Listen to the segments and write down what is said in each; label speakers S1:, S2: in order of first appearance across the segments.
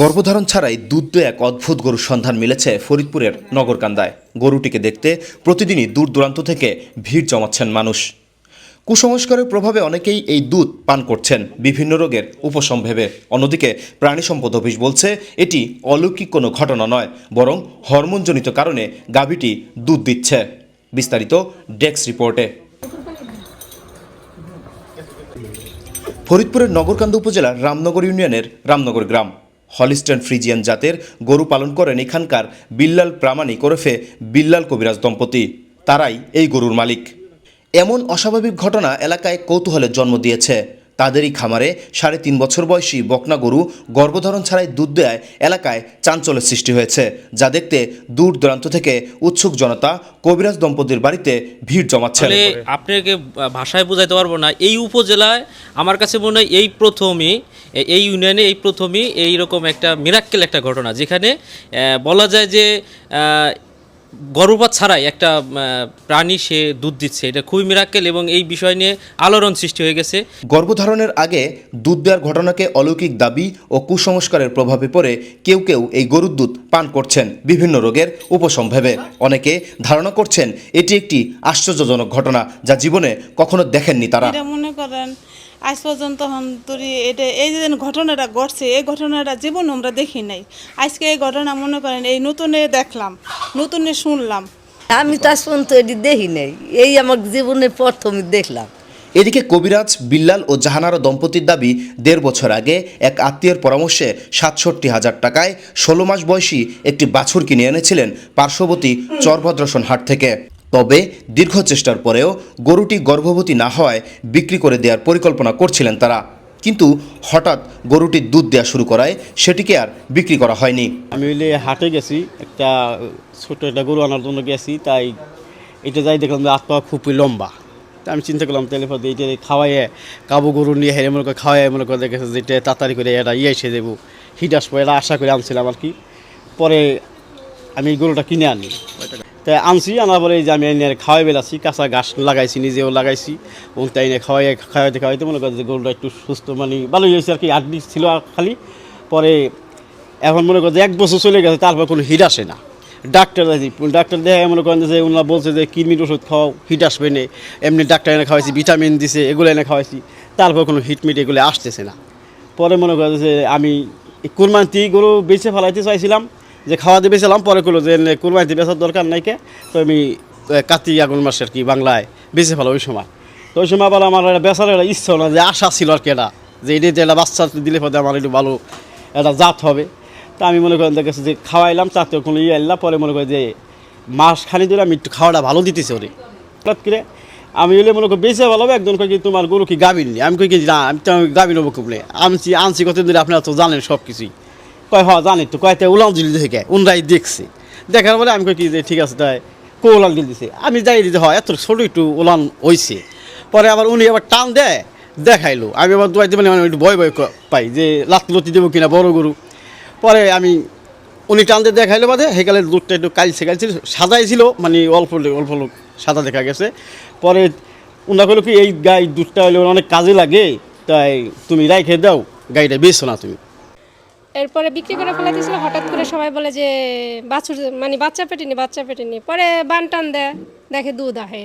S1: গর্ভধারণ ছাড়াই দুধ দে এক অদ্ভুত গরুর সন্ধান মিলেছে ফরিদপুরের নগরকান্দায়। গরুটিকে দেখতে প্রতিদিনই দূর দূরান্ত থেকে ভিড় জমাচ্ছেন মানুষ। কুসংস্কারের প্রভাবে অনেকেই এই দুধ পান করছেন বিভিন্ন রোগের উপশম ভেবে অন্যদিকে প্রাণী সম্পদ অফিস বলছে, এটি অলৌকিক কোনো ঘটনা নয়, বরং হরমোনজনিত কারণে গাভীটি দুধ দিচ্ছে। বিস্তারিত ডেস্ক রিপোর্টে। ফরিদপুরের নগরকান্দা উপজেলার রামনগর ইউনিয়নের রামনগর গ্রাম। হলিস্টান ফ্রিজিয়ান জাতের গরু পালন করেন এখানকার বিল্লাল প্রামাণিক ওরফে বিল্লাল কবিরাজ দম্পতি। তারাই এই গরুর মালিক। এমন অস্বাভাবিক ঘটনা এলাকায় কৌতূহলের জন্ম দিয়েছে। তাদেরই খামারে সাড়ে তিন বছর বয়সী বকনা গরু গর্ভধারণ ছাড়াই দুধ দেয় এলাকায় চাঞ্চল্যের সৃষ্টি হয়েছে, যা দেখতে দূর দূরান্ত থেকে উৎসুক জনতা কবিরাজ দম্পতির বাড়িতে ভিড় জমাচ্ছেন।
S2: আসলে আপনাকে ভাষায় বোঝাইতে পারব না, এই উপজেলায় আমার কাছে মনে হয় এই প্রথমই, এই ইউনিয়নে এই প্রথমই এইরকম একটা মিরাক্কেল একটা ঘটনা, যেখানে বলা যায় যে গর্ভপাত ছাড়াই একটা প্রাণী সে দুধ দিচ্ছে। এটা খুবই মিরাক্কেল এবং এই বিষয় নিয়ে আলোড়ন সৃষ্টি হয়ে গেছে।
S1: গর্ভধারণের আগে দুধ দেওয়ার ঘটনাকে অলৌকিক দাবি ও কুসংস্কারের প্রভাবে পড়ে কেউ কেউ এই গরুর দুধ পান করছেন বিভিন্ন রোগের উপশম ভেবে অনেকে ধারণা করছেন এটি একটি আশ্চর্যজনক ঘটনা যা জীবনে কখনো দেখেননি তারা।
S3: মনে করেন আজ পর্যন্ত হন্তরি এটা এই যে ঘটনাটা ঘটছে এই ঘটনাটা জীবন আমরা দেখি নাই। আজকে এই ঘটনা মনে করেন এই নতুনে দেখলাম নতুনে শুনলাম।
S4: আমি তো আজ পর্যন্ত এটি দেখি নাই এই আমার জীবনের প্রথম দেখলাম।
S1: এদিকে কবিরাজ বিল্লাল ও জাহানারা দম্পতির দাবি দেড় বছর আগে এক আত্মীয়ের পরামর্শে সাতষট্টি হাজার টাকায় ষোলো মাস বয়সী একটি বাছুর কিনে এনেছিলেন পার্শ্ববর্তী চরভদ্রসন হাট থেকে। তবে দীর্ঘ চেষ্টার পরেও গরুটি গর্ভবতী না হওয়ায় বিক্রি করে দেওয়ার পরিকল্পনা করছিলেন তারা। কিন্তু হঠাৎ গরুটি দুধ দেওয়া শুরু করায় সেটিকে আর বিক্রি করা হয়নি।
S5: আমি হইলে হাটে গেছি, একটা ছোট একটা গরু আনার জন্য গেছি, তাই এটা যাই দেখলাম যে আত্মা খুবই লম্বা। আমি চিন্তা করলাম, তাহলে পরে এইটা খাওয়াইয়ে কাবু গরু নিয়ে হেরে মনে করে খাওয়াই মনে করে দেখেছে যে এটা তাড়াতাড়ি করে এটা ইয়ে এসে দেবো। হিট আসব, এটা আশা করে আনছিলাম আর কি। পরে আমি গরুটা কিনে আনি। তাই আনছি, আনার পরে যে আমি এনে খাওয়াই বেলাছি, কাঁচা ঘাস লাগাইছি, নিজেও লাগাইছি। এবং তাই এনে খাওয়াই খাওয়াইতে খাওয়াইতে মনে করে যে গরুটা একটু সুস্থ মানে ভালোই হয়েছে আর কি আট দিন ছিল খালি। পরে এখন মনে করেন যে এক বছর চলে গেছে, তারপর কোনো হিট আসে না। ডাক্তার দেখি, ডাক্তার দেখে মনে করেন যে ওনারা বলছে যে কিডনির ওষুধ খাওয়াও হিট আসবে না, এমনি ডাক্তার এনে খাওয়াইছি, ভিটামিন দিছে, এগুলো এনে খাওয়াইছি, তারপর কোনো হিট মিট এগুলো আসতেছে না। পরে মনে করেন যে আমি কুরমান্তি গরু বেছে ফেলাইতে চাইছিলাম যে খাওয়াতে বেছিলাম পরে করল যে কুরমান্তি বেচার দরকার নাই কে। তো আমি কার্তিক আগুন মাসে আর কি, বাংলায় বেঁচে ফেলা ওই সময়। তো ওই সময় আবার আমার একটা বেচার একটা ইচ্ছা না, যে আশা ছিল আর কি এটা, যে এটা যে একটা বাচ্চা দিলে পরে আমার একটু ভালো একটা জাত হবে। তা আমি মনে করেন দেখেছি যে খাওয়াইলাম, তাতেও কোনো ইয়ে এলাম পরে মনে করি যে মাস খানি ধরে আমি একটু খাওয়াটা ভালো দিতেছি ওরে। হঠাৎ করে আমি হলে মনে করি বেঁচে ভালো হবে একজন কি, তোমার গরু কি গাভিন নি? আমি কই কি, না, আমি তো গাবি নেব কুবলে আনছি আনছি কত ধরে, আপনারা তো জানেন সব কিছুই কয় হ জানি তো কয়তে উলাম দিল থেকে উনরাই দেখছে। দেখার পরে আমি কই কি যে, ঠিক আছে, তাই কো উলান দিল দিছে। আমি যাই দিতে, হয়, এত ছোট একটু উলান হইছে। পরে আবার উনি আবার টান দেয়, দেখাইলো। আমি আবার দুয়াইতে মানে একটু ভয় ভয় পাই যে লাত লতি দেবো কিনা, বড় গরু। পরে আমি, উনি টান টানতে দেখাইলো বাদে সেকালে দুধটা একটু কালছে কালছিল সাদাই ছিল মানে অল্প অল্প লোক সাদা দেখা গেছে। পরে উনা কইলো কি, এই গাই দুধটা হলে অনেক কাজে লাগে, তাই তুমি রাইখে দাও গাইটা বেছো না তুমি।
S6: এরপরে বিক্রি করে ফেলা দিয়েছিল হঠাৎ করে সবাই বলে যে বাছুর মানে বাচ্চা পেটেনি বাচ্চা পেটেনি পরে বান টান দেয় দেখে দুধ আহে।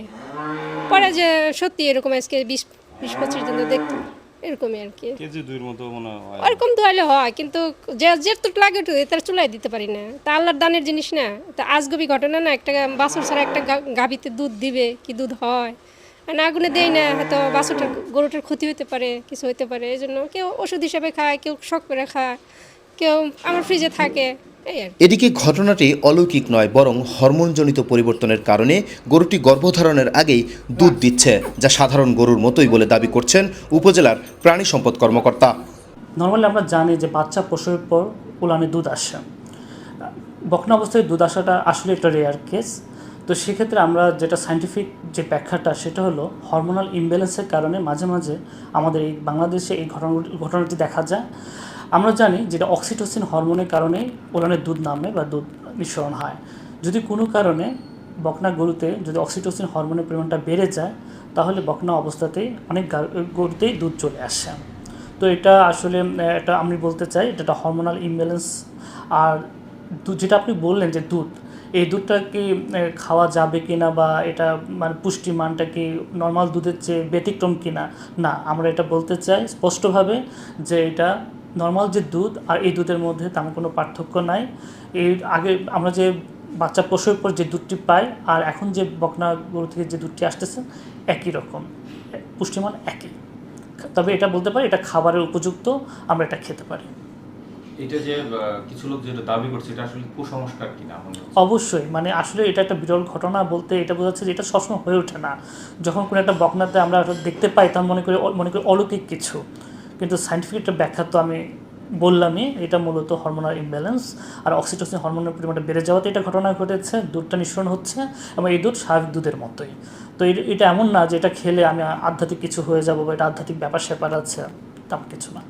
S6: পরে যে সত্যি এরকম আজকে বিশ বিশ পঁচিশ দিন দেখতো এরকমই আর কি।
S7: কেজি দুইয়ের মতো মনে হয়।
S6: ওরকম দোয়ালে হয় কিন্তু যে যেটুক লাগে একটু তার চুলাই দিতে পারি না। তা আল্লাহর দানের জিনিস না। তা আজগবি ঘটনা না একটা বাছুর ছাড়া একটা গাভীতে দুধ দিবে কি দুধ হয়। আর না আগুনে দেয় না হয়তো বাছুরটার গরুটার ক্ষতি হতে পারে কিছু হতে পারে। এই জন্য কেউ ওষুধ হিসাবে খায় কেউ শখ করে খায়। কেউ আমার ফ্রিজে থাকে।
S1: এদিকে ঘটনাটি অলৌকিক নয় বরং হরমোনজনিত পরিবর্তনের কারণে গরুটি গর্ভধারণের আগেই দুধ দিচ্ছে যা সাধারণ গরুর মতোই বলে দাবি করছেন উপজেলার প্রাণী সম্পদ কর্মকর্তা।
S8: নর্মালি আমরা জানি যে বাচ্চা প্রসবের পর উলানে দুধ আসে। বকনা অবস্থায় দুধ আসাটা আসলে একটা রেয়ার কেস তো সেক্ষেত্রে আমরা যেটা সাইন্টিফিক যে ব্যাখ্যাটা সেটা হলো হরমোনাল ইমব্যালেন্সের কারণে মাঝে মাঝে আমাদের এই বাংলাদেশে এই ঘটনা ঘটনাটি দেখা যায়। আমরা জানি যেটা অক্সিটোসিন হরমোনের কারণে উলানের দুধ নামে বা দুধ নিঃসরণ হয়। যদি কোনো কারণে বকনা গরুতে যদি অক্সিটোসিন হরমোনের পরিমাণটা বেড়ে যায়, তাহলে বকনা অবস্থাতেই অনেক গরুতেই দুধ চলে আসে। তো এটা আসলে এটা আমি বলতে চাই, এটা একটা হরমোনাল ইমব্যালেন্স আর যেটা আপনি বললেন যে দুধ, এই দুধটা কি খাওয়া যাবে কি না বা এটা মানে পুষ্টি মানটা কি নর্মাল দুধের চেয়ে ব্যতিক্রম কি না না, আমরা এটা বলতে চাই স্পষ্টভাবে যে এটা নর্মাল যে দুধ আর এই দুধের মধ্যে তেমন কোনো পার্থক্য নাই। এই আগে আমরা যে বাচ্চা প্রসবের পর যে দুধটি পাই আর এখন যে বকনা গরু থেকে যে দুধটি আসতেছে একই রকম। পুষ্টিমান একই। তবে এটা বলতে পারি এটা খাবারের উপযুক্ত আমরা এটা খেতে পারি।
S7: এটা যে কিছু লোক যেটা দাবি করছে এটা আসলে কুসংস্কার কিনা
S8: অবশ্যই। মানে আসলে এটা একটা বিরল ঘটনা বলতে এটা বোঝাচ্ছে যে এটা সবসময় হয়ে ওঠে না। যখন কোনো একটা বকনাতে আমরা দেখতে পাই তখন মনে করি মনে করি অলৌকিক কিছু। কিন্তু সাইন্টিফিক একটা ব্যাখ্যা তো আমি বললামই, এটা মূলত হরমোনাল ইমব্যালেন্স আর অক্সিটোসিন হরমোনের পরিমাণটা বেড়ে যাওয়াতে এটা ঘটনা ঘটেছে, দুধটা নিঃসরণ হচ্ছে এবং এই দুধ স্বাভাবিক দুধের মতোই। তো এটা এমন না যে এটা খেলে আমি আধ্যাত্মিক কিছু হয়ে যাব বা এটা আধ্যাত্মিক ব্যাপার স্যাপার আছে, তেমন কিছু না।